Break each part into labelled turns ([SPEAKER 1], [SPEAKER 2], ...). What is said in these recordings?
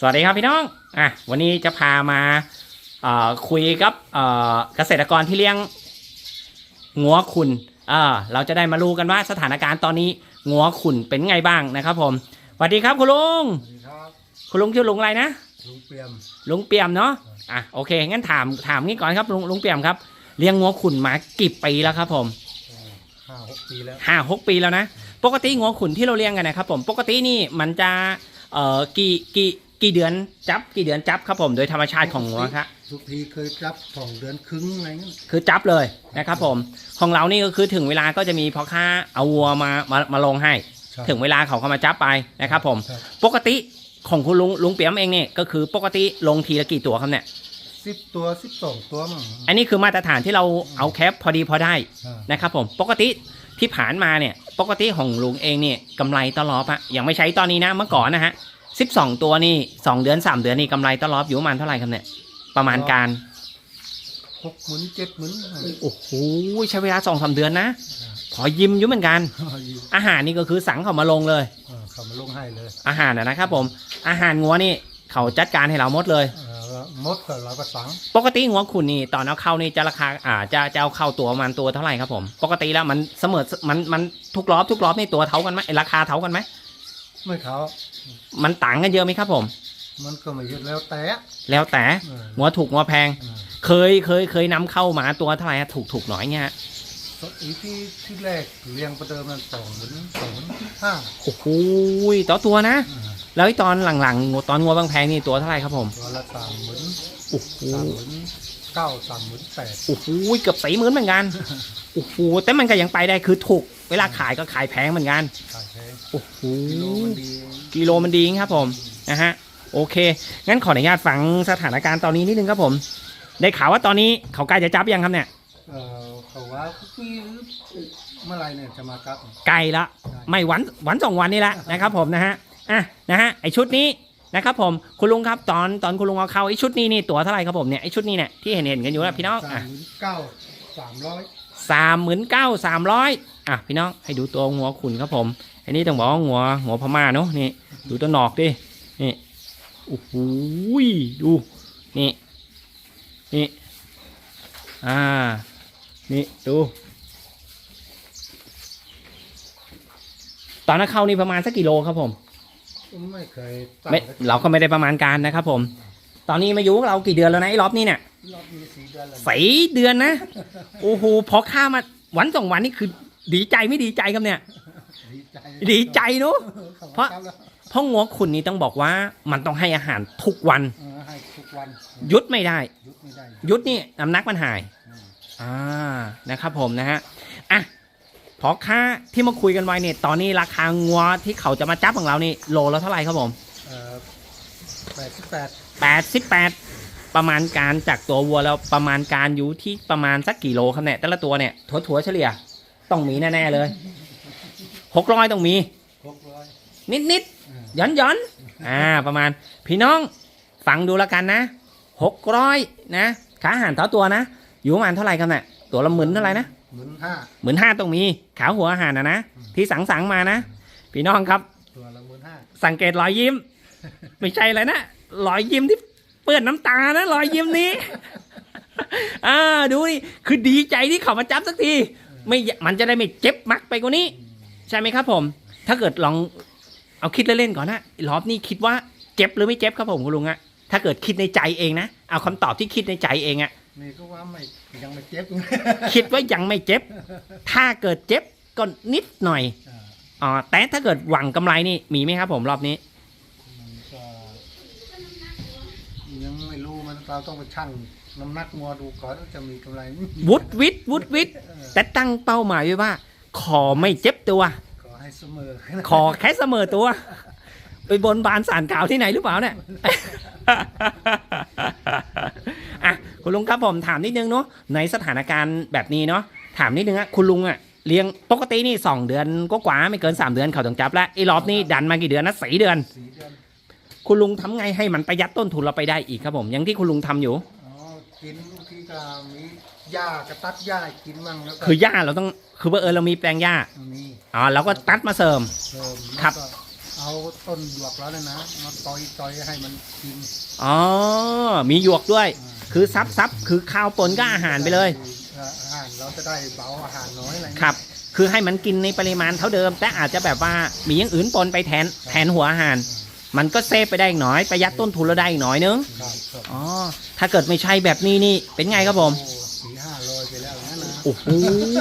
[SPEAKER 1] สวัสดีครับพี่น้อง อะ วันนี้จะพามาเอ่อคุยกับเอ่อเกษตรกรที่เลี้ยงงัวขุนเออเราจะได้มารู้กันว่าสถานการณ์ตอนนี้งัวขุนเป็นไงบ้างนะครับผม สวัสดีครับคุณลุง
[SPEAKER 2] สวัสดีครับ
[SPEAKER 1] คุณลุงชื่อลุงอะไรนะ
[SPEAKER 2] ลุงเปียม
[SPEAKER 1] ลุงเปียมเนาะ อะโอเค งั้นถามถามงี้ก่อนครับลุงลุงเปียมครับ เลี้ยงงัวขุนมากี่ปีแล้วครับผม
[SPEAKER 2] ห้าหกปีแล้ว
[SPEAKER 1] ห้าหกปีแล้วนะ ปกติงัวขุนที่เราเลี้ยงกันนะครับผม ปกตินี่มันจะ เอ่อกี่กี่กี่เดือนจับกี่เดือนจับครับผมโดยธรรมชาติของงัวครับ
[SPEAKER 2] ทุกทีเคยรับสองเดือนครึ่งอะไรเงี้ย
[SPEAKER 1] คือจับเลยนะครับผมของเรานี่ก็คือถึงเวลาก็จะมีพ่อค้าเอาวัวมามามาลงให้
[SPEAKER 2] ใช่
[SPEAKER 1] ถึงเวลาเขาเข้ามาจับไปนะครับผม
[SPEAKER 2] ครับ
[SPEAKER 1] ปกติของคุณลุงลุงเปียมเองเนี่ยก็คือปกติลงทีละกี่ตัวครับเนี่ย
[SPEAKER 2] สิบตัวสิบสองตัวมั้ง
[SPEAKER 1] อันนี้คือมาตรฐานที่เราเอาแคปพอดีพอได้
[SPEAKER 2] อ่า
[SPEAKER 1] นะครับผมปกติที่ผ่านมาเนี่ย ปกติของลุงเองเนี่ยกำไรตลอดอะยังไม่ใช้ตอนนี้นะเมื่อก่อนนะฮะสิบสองตัวนี่สองเดือนสามเดือนนี่กำไรตลอดอยู่ประมาณเท่าไหร่ครับเนี่ยประมาณการ
[SPEAKER 2] หกหมื่นเจ็ดหมื่น
[SPEAKER 1] โอ้โหใช้เวลาสองสามเดือนนะพอยิ้มอยู่เหมือนกัน
[SPEAKER 2] อยู่
[SPEAKER 1] อาหารนี่ก็คือสั่งเขามาลงเลย
[SPEAKER 2] อ่าเขามาลงให้เลย
[SPEAKER 1] อาหารนะนะครับผม อาหารงัวนี่เขาจัดการให้เราหมดเลย
[SPEAKER 2] อ่าแล้ว มดก็เราก็สั่ง
[SPEAKER 1] ปกติงัวขุนนี่ตอนเอาเข้านี่จะราคาอ่าจะจะเอาเข้าตัวประมาณตัวเท่าไหร่ครับผม ปกติแล้วมันเสมอมันมันทุกรอบทุกรอบนี่ตัวเท่ากันไหมราคาเท่ากันไหม
[SPEAKER 2] ไม่เขา
[SPEAKER 1] มันต่างกันเยอะไหมครับผม
[SPEAKER 2] มันก็ไม่เยอะแล้วแต่
[SPEAKER 1] แล้วแต่
[SPEAKER 2] อ่า
[SPEAKER 1] งัวถูกงัวแพง
[SPEAKER 2] อ่า
[SPEAKER 1] เคยเคยเคยนำเข้ามาตัวเท่าไหร่ฮะถูกถูกหน่อยเงี้ยฮะ
[SPEAKER 2] อีที่ที่แรกเลี้ยงประเดิมมันสองหมื่นสองหมื่นห้า
[SPEAKER 1] โอ้โหต่อตัวนะ
[SPEAKER 2] อ่า
[SPEAKER 1] แล้วไอ้ตอนหลังๆตอนงัวบางแพงนี่ตัวเท่าไหร่ครับผม
[SPEAKER 2] ตัวละสามหมื่น
[SPEAKER 1] โอ้โห
[SPEAKER 2] สามหมื่นเก้าสามหมื่นแปด
[SPEAKER 1] โอ้โหเกือบสี่หมื่นเหมือนกันโอ้โหแต่มันก็ยังไปได้คือถูกเวลาขายก็ขายแพงเหมือนกัน
[SPEAKER 2] ขายแพง
[SPEAKER 1] โอ้โห
[SPEAKER 2] กิโลมันดี
[SPEAKER 1] กิโลมันดีครับผมนะฮะโอเค งั้นขออนุญาตฟังสถานการณ์ตอนนี้นิดนึงครับผม ได้ข่าวว่าตอนนี้เขาใกล้จะจับยังครับเนี่ย
[SPEAKER 2] เออเขาว่าปีหรือเมื่อไหรเนี่ยจะมากับ
[SPEAKER 1] ใกล้ละไม่วันวันสองวันนี่แหละนะครับผมนะฮะอะนะฮะไอชุดนี้ นะครับผมคุณลุงครับตอนตอนคุณลุงเอาเข้าไอชุดนี้นี่ตัวเท่าไหร่ครับผมเนี่ยไอชุดนี้เนี่ยที่เห็นเห็นกันอยู่นะพี่น้อง
[SPEAKER 2] สา
[SPEAKER 1] อะ
[SPEAKER 2] มหมื่นเก้าสามร้อย
[SPEAKER 1] สามหมื่นเก้าสามร้อยอะพี่น้องให้ดูตัวหัวขุนครับผมอันนี้ต้องบอกว่าหัวหัวพม่าเนาะนี่ดูตัวหนอกดินี่โอ้โหดูนี่นี่อ่านี่ดูตอนนั้นเข้านี่ประมาณสักกิโลครับผม
[SPEAKER 2] ไม่เคยตั้ง
[SPEAKER 1] ไม่เราก็ไม่ได้ประมาณการนะครับผม ตอนนี้มาอยู่กับเรากี่เดือนแล้วนะไอ้รอบนี้เนี่ย
[SPEAKER 2] รอบนี้สี่เดือนแล้ว
[SPEAKER 1] สีเดือนนะ โอ้โหพอข้ามาวันสองวันนี่คือ ดีใจไม่ดีใจครับเนี่ย
[SPEAKER 2] ดีใจ
[SPEAKER 1] ดีใจเนอะ
[SPEAKER 2] เขา
[SPEAKER 1] เพราะ
[SPEAKER 2] ทำแล้ว
[SPEAKER 1] เพราะงัวขุนนี่ต้องบอกว่ามันต้องให้อาหารทุกวัน
[SPEAKER 2] เออให้ทุกวัน
[SPEAKER 1] หยุดไม่ได้
[SPEAKER 2] ยุดไม่ได้
[SPEAKER 1] หยุดนี่น้ำหนักมันหาย
[SPEAKER 2] อืม
[SPEAKER 1] อ่า นะครับผมนะฮะ อะ พอค่าที่มาคุยกันไว้เนี่ยตอนนี้ราคางัวที่เขาจะมาจับของเรานี่โลละเท่าไหร่ครับผม
[SPEAKER 2] เออแปดสิบแปด
[SPEAKER 1] 88ประมาณการจากตัววัวแล้วประมาณการอยู่ที่ประมาณสักกี่โลครับเนี่ยแต่ละตัวเนี่ยถัวๆเฉลี่ย ต้องมีแน่ๆเลยหกร้อยต้องมี
[SPEAKER 2] หกร้อย
[SPEAKER 1] นิดนิด
[SPEAKER 2] อ่า
[SPEAKER 1] ย้อนย้อนๆอ่าประมาณ พี่น้องฟังดูแล้วกันนะหกร้อยนะขาอาหารต่อตัวนะ อยู่ประมาณเท่าไหร่ครับเนี่ยตัวละหมื่นเท่าไหร่นะ
[SPEAKER 2] หมื่นห้า
[SPEAKER 1] หมื่นห้าต้องมีขาหัวอาหารนะนะที่สั่งสั่งๆมานะพี่น้องครับ
[SPEAKER 2] ตัวละหมื่นห้า
[SPEAKER 1] สังเกตรอยยิ้ม ไม่ใช่เลยนะรอยยิ้มที่เปื้อนน้ำตานะรอยยิ้มนี้อ่าดูนี่คือดีใจที่เขามาจับสักที ไม่อยมันจะได้ไม่เจ็บมักไปกว่านี้ ใช่ไหมครับ ผม ถ้าเกิดลองเอาคิดเล่นๆก่อนนะรอบนี้คิดว่าเจ็บหรือไม่เจ็บครับผมคุณลุงอะถ้าเกิดคิดในใจเองนะเอาคำตอบที่คิดในใจเองอะ
[SPEAKER 2] นี่ก็ว่าไม่ยังไม่เจ็บ
[SPEAKER 1] คิดว่ายังไม่เจ็บ ถ้าเกิดเจ็บก็นิดหน่อย
[SPEAKER 2] อ่า
[SPEAKER 1] อ๋อแต่ถ้าเกิดหวังกำไรนี่มีไหมครับผมรอบนี้
[SPEAKER 2] มันก็ยังไม่รู้มันเราต้องไปชั่งน้ำหนักงัวดูก่อนว่าจะมีกำไรไหม
[SPEAKER 1] วุดวิดวุดวิด
[SPEAKER 2] เออ
[SPEAKER 1] แต่ตั้งเป้าหมายไว้ว่า ขอไม่เจ็บตัว
[SPEAKER 2] ขอให้เสมอ
[SPEAKER 1] ขอแค่เสมอตัว ไปบนบานสารกล่าวที่ไหนหรือเปล่าเนี่ยอะ คุณลุงครับผมถามนิดนึงเนาะในสถานการณ์แบบนี้เนาะถามนิดนึงอะคุณลุงอะเลี้ยงปกตินี่สองเดือนก็กว่าๆไม่เกินสามเดือนเขาต้องจับแล้วไอ้รอบนี้ดันมากี่เดือนนะสี่เดือน
[SPEAKER 2] สีเดือน
[SPEAKER 1] คุณลุงทำไงให้มันประหยัดต้นทุนเราไปได้อีกครับผมอย่างที่คุณลุงทำอยู่
[SPEAKER 2] อ๋อกินบางทีก็มีหญ้ากระตัดหญ้าให้กินมั่งแล้วก็
[SPEAKER 1] คือหญ้าเราต้องคือว่าเออเรามีแปลงหญ้า
[SPEAKER 2] มี
[SPEAKER 1] อ๋อเราก็ตัดมาเสริม
[SPEAKER 2] เพิ่ม
[SPEAKER 1] ครับ
[SPEAKER 2] แล้วก็เอาต้นหยวกแล้วเนี่ยนะมาต่อยต่อยให้มันกิน
[SPEAKER 1] อ๋อมีหยวกด้วย คือซับซับคือข้าวปนก็อาหารไปเลย
[SPEAKER 2] อาหารเราจะได้เบาอาหารน้อยอะไรเงี้ย
[SPEAKER 1] ครับ คือให้มันกินในปริมาณเท่าเดิม แต่อาจจะแบบว่ามีอย่างอื่นปนไปแทนแทนหัวอาหาร มันก็เซฟไปได้อีกหน่อยประหยัดต้นทุนเราได้อีกหน่อยนึง
[SPEAKER 2] ครับครับ
[SPEAKER 1] อ๋อถ้าเกิดไม่ใช่แบบนี้นี่เป็นไงครับผม
[SPEAKER 2] โอ้สี่ห้าโลไปแล้วอย่างนั้นนะ
[SPEAKER 1] โอ้โห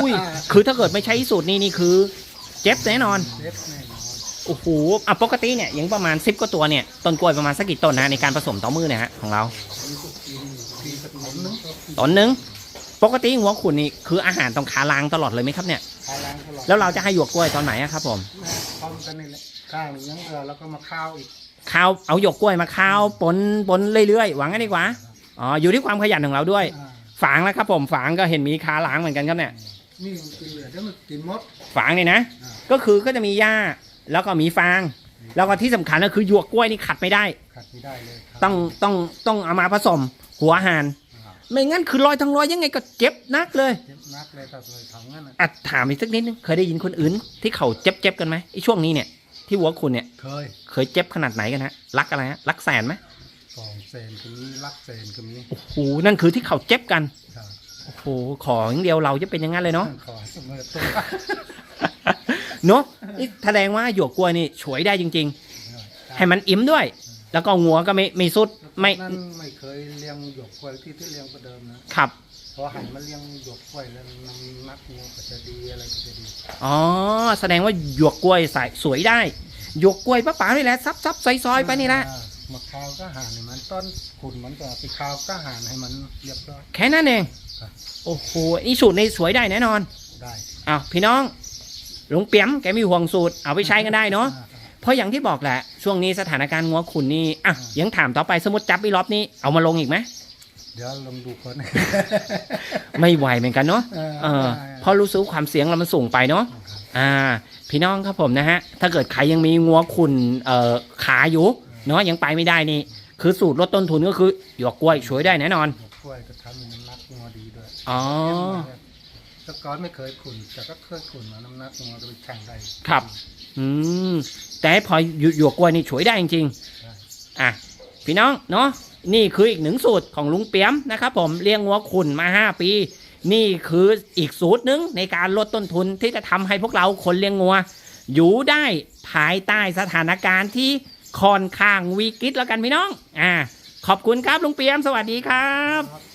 [SPEAKER 1] ยคือถ้าเกิดไม่ใช้สูตรนี้นี่คือ เจ็บแน่นอน
[SPEAKER 2] เล็บแน่นอน
[SPEAKER 1] โอ้โหอะปกติเนี่ยอย่างประมาณ10กว่าตัวเนี่ยต้นกล้วยประมาณสักกี่ต้นนะในการผสมต่อมือเนี่ยฮะของเรา
[SPEAKER 2] มีทุกกินทีสักหนนึง
[SPEAKER 1] ต้นหนึงปกติหัวขุนนี่คืออาหารต้องขาล้างตลอดเลยไหมครับเนี่ย
[SPEAKER 2] คาล้างตลอด
[SPEAKER 1] แล้วเราจะให้หยวกกล้วยตอนไหนอะครับ ผม
[SPEAKER 2] พร้อมกันนี่แหละข้างหนึ่งยังเออแล้วก็มาข้าวอีก
[SPEAKER 1] ข้าวเอาหยวกกล้วยมาข้าวปนปนเรื่อยๆหวังกันดีกว่าอ๋ออยู่ที่ความขยันของเราด้วย
[SPEAKER 2] อ่า
[SPEAKER 1] ฝางแล้วครับ ผมฝางก็เห็นมีขาล้างเหมือนกันครับเนี่ย
[SPEAKER 2] นี่มันกินเหลือเดี๋ยวมันกินหมด
[SPEAKER 1] ฝางนี่นะ
[SPEAKER 2] อ่า
[SPEAKER 1] ก็คือก็จะมีหญ้าแล้วก็มีฟาง แล้วก็ที่สำคัญก็คือหยวกกล้วยนี่ขัดไม่ได้
[SPEAKER 2] ขัดไม่ได้เลยครับ
[SPEAKER 1] ต้องต้องต้องเอามาผสม หัวอาหาร
[SPEAKER 2] อ่า
[SPEAKER 1] ไม่งั้นคือลอยทั้งลอยยังไงก็เจ็บนักเลย
[SPEAKER 2] เจ็บนักเลยถ้าเลยทำงั้นน่ะ
[SPEAKER 1] อะถามอีกสักนิดนึงเคยได้ยินคนอื่น ที่เขาเจ็บเจ็บกันไหมไอ้ช่วงนี้เนี่ยที่หัวคุณเนี่ย
[SPEAKER 2] เคย
[SPEAKER 1] เคยเจ็บขนาดไหนกันฮะรักอะไรฮะรักแสนไหม
[SPEAKER 2] สองเซนก็มีลักเซนก็มี
[SPEAKER 1] โอ้โหนั่นคือที่เขาเจ็บกัน
[SPEAKER 2] ครับ
[SPEAKER 1] โอ้โหขออย่างเดียวเราจะเป็นอย่างนั้นเลยเนาะ
[SPEAKER 2] ขอเสมอตัว
[SPEAKER 1] เนาะนี่แสดงว่าหยวกกล้วยนี่ช่วยได้จริง ๆ ให้มันอิ่มด้วย แล้วก็งัวก็ไม่ไม่สุดไม่
[SPEAKER 2] นั่นไม่เคยเลี้ยงหยกกล้วยที่ที่เลี้ยงประเดิมนะ
[SPEAKER 1] ขับ
[SPEAKER 2] พอหันมาเลี้ยงหยกกล้วยแล้วน้ำหนักงัวก็จะดีอะไรก็จะดี
[SPEAKER 1] อ๋อแสดงว่าหยวกกล้วยใส่สวยได้หยวกกล้วยป้าป๋านี่แหละซับซับซอยซอยๆไปนี่แหละ
[SPEAKER 2] อ่ามะขาวก็หั่นให้มันต้นขุนมันก็ไปขาวก็หั่นให้มันเรียบร้อย
[SPEAKER 1] แค่นั้นเอง
[SPEAKER 2] ครับ
[SPEAKER 1] โอ้โหนี่สูตรนี่สวยได้แน่นอน
[SPEAKER 2] ได้
[SPEAKER 1] อ้าวพี่น้องลุงเปียมแกมีห่วงสูตรเอาไปใช้กันได้เนาะ
[SPEAKER 2] อ่
[SPEAKER 1] เพราะอย่างที่บอกแหละ ช่วงนี้สถานการณ์งัวขุนนี่อะยังถามต่อไปสมมติจับอีรอบนี้เอามาลงอีกไหม
[SPEAKER 2] เดี๋ยวลองดูคน
[SPEAKER 1] ไม่ไหวเหมือนกันเนาะ
[SPEAKER 2] เออ
[SPEAKER 1] เออ
[SPEAKER 2] ได้
[SPEAKER 1] เพราะรู้สึกว่าความเสียงเรามันสูงไปเนาะอ่า พี่น้องครับผมนะฮะ ถ้าเกิดใครยังมีงัวขุนเอ่อขาอยู่เนาะยังไปไม่ได้นี่คือสูตรลดต้นทุนก็คือหยวกกล้วยช่วยได้แน่นอน
[SPEAKER 2] หยกกล้วยก็ทำให้น้ำหนักงัวดีด้วย
[SPEAKER 1] อ๋อ
[SPEAKER 2] แต่ ก่อนไม่เคยขุนแต่ก็เคยขุนมาน้ำหนักงัวก็ไปแข่งได้
[SPEAKER 1] ครับ อืมแต่พอหยวหยวกกล้วยนี่ช่วยได้จริงๆ
[SPEAKER 2] ได้
[SPEAKER 1] อะพี่น้องเนาะนี่คืออีกหนึ่งสูตรของลุงเปียมนะครับผมเลี้ยงวัวขุนมา 5 ปี นี่คืออีกสูตรหนึ่งในการลดต้นทุนที่จะทำให้พวกเราคนเลี้ยงงัว อยู่ได้ภายใต้สถานการณ์ที่ค่อนข้างวิกฤตแล้วกันพี่น้อง อ่า ขอบคุณครับลุงเปียม สวัสดีครับ
[SPEAKER 2] ครับ